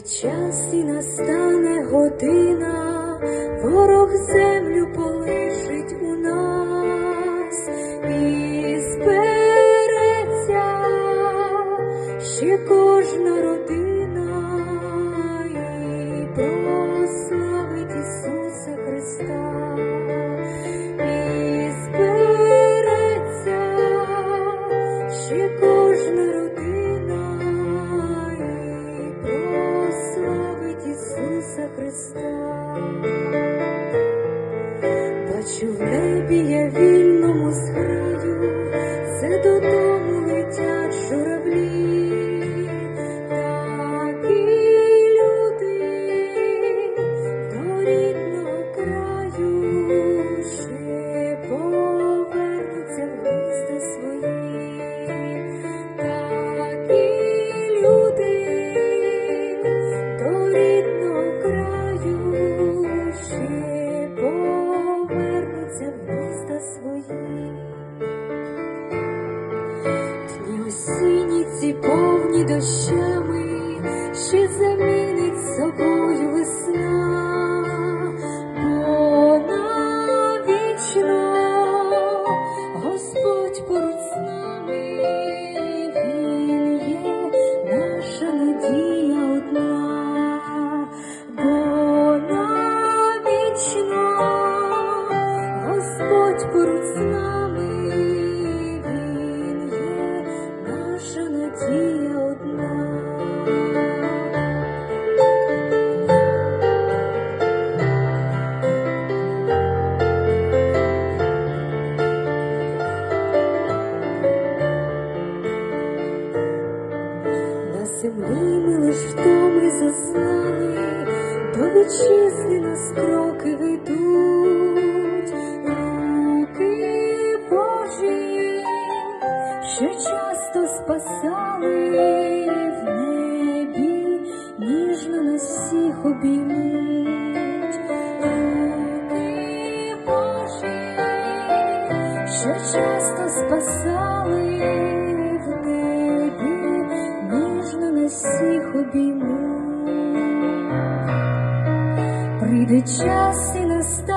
Час і настане година, ворог землю полишить у нас і збереться ще кожна родина і прославить Ісуса Христа. Ще кожна родина Бачу в небі я Дні осінні повні дощами, ще замінить собою весна, бо навічно Господь поруч з нами, Він є наша надія одна, бо навічно Господь поруч з нами, землі ми лиш втоми зазнали, до вітчизни нас кроки ведуть, руки Божі, що часто спасали в небі, ніжно нас всіх обіймуть, руки Божі, що часто спасали диму, прийде час і настане.